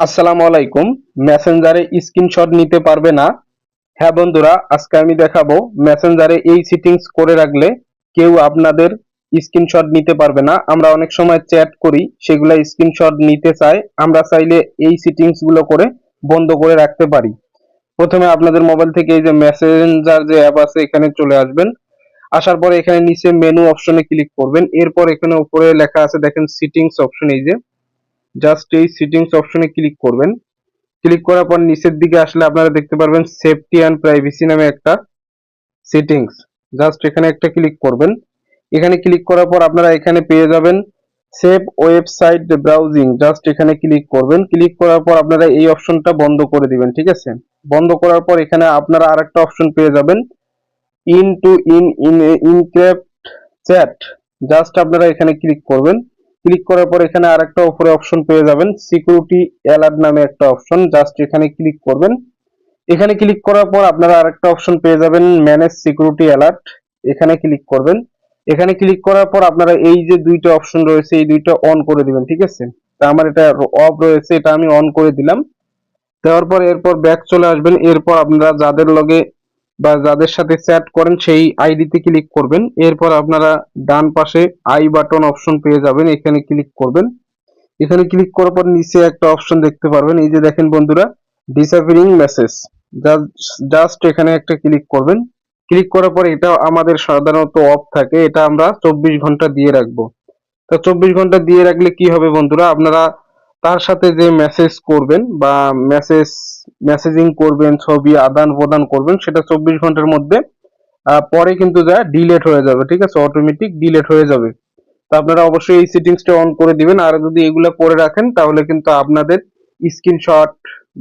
আসসালামু আলাইকুম। মেসেঞ্জারে স্ক্রিনশট নিতে পারবে না। হ্যাঁ বন্ধুরা, আজকে আমি দেখাবো মেসেঞ্জারে এই সেটিংস করে রাখলে কেউ আপনাদের স্ক্রিনশট নিতে পারবে না। আমরা অনেক সময় চ্যাট করি, সেগুলো স্ক্রিনশট নিতে চাই আমরা চাইলে এই সেটিংসগুলো করে বন্ধ করে রাখতে পারি। প্রথমে আপনাদের মোবাইল থেকে এই যে মেসেঞ্জার যে অ্যাপ আছে, এখানে চলে আসবেন। আসার পরে এখানে নিচে মেনু অপশনে ক্লিক করবেন। এরপর এখানে উপরে লেখা আছে, দেখেন সেটিংস অপশন এই যে। জাস্ট এই সেটিংস অপশনে ক্লিক করবেন। ক্লিক করার পর নিচের দিকে আসলে আপনারা দেখতে পারবেন সেফটি অ্যান্ড প্রাইভেসি নামে একটা সেটিংস জাস্ট এখানে একটা ক্লিক করবেন। এখানে ক্লিক করার পর আপনারা এখানে পেয়ে যাবেন সেভ ওয়েবসাইট ব্রাউজিং জাস্ট এখানে ক্লিক করবেন। ক্লিক করার পর আপনারা এই অপশনটা বন্ধ করে দিবেন, ঠিক আছে? বন্ধ করার পর এখানে আপনারা আরেকটা অপশন পেয়ে যাবেন। In to in in chat just আপনারা এখানে ক্লিক করবেন। ক্লিক করার পর এখানে আরেকটা উপরে অপশন পেয়ে যাবেন সিকিউরিটি অ্যালার্ট নামে একটা অপশন জাস্ট এখানে ক্লিক করবেন। এখানে ক্লিক করার পর আপনারা আরেকটা অপশন পেয়ে যাবেন ম্যানেজ সিকিউরিটি অ্যালার্ট এখানে ক্লিক করবেন। এখানে ক্লিক করার পর আপনারা এই যে দুইটা অপশন রয়েছে, এই দুইটা অন করে দিবেন, ঠিক আছে? তা আমার এটা অফ রয়েছে, এটা আমি অন করে দিলাম। দেওয়ার পর এরপর ব্যাক চলে আসবেন, এরপর আপনারা যাদের লগে বা যাদের সাথে চ্যাট করেন সেই আইডিতে ক্লিক করবেন। এরপর আপনারা ডান পাশে আই বাটন অপশন পেয়ে যাবেন। এখানে ক্লিক করবেন। এখানে ক্লিক করার পর নিচে একটা অপশন দেখতে পারবেন। এই যে দেখেন বন্ধুরা ডিসঅ্যাপিয়ারিং মেসেজ জাস্ট এখানে একটা ক্লিক করবেন। ক্লিক করার পর এটা আমাদের সাধারণত অফ থাকে। এটা আমরা চব্বিশ ঘণ্টা দিয়ে রাখব। তো চব্বিশ ঘণ্টা দিয়ে রাখলে কি হবে বন্ধুরা? আপনারা তার সাথে যে মেসেজ করবেন বা মেসেজ মেসেজিং করবেন, ছবি আদান প্রদান করবেন, সেটা চব্বিশ ঘণ্টার মধ্যে পরে কিন্তু যা ডিলেট হয়ে যাবে, ঠিক আছে? অটোমেটিক ডিলেট হয়ে যাবে। তো আপনারা অবশ্যই এই সেটিংসটা অন করে দিবেন। আর যদি এগুলো করে রাখেন, তাহলে কিন্তু আপনাদের স্ক্রিনশট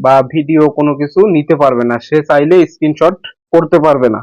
বা ভিডিও কোনো কিছু নিতে পারবে না। সে চাইলে স্ক্রিনশট করতে পারবে না।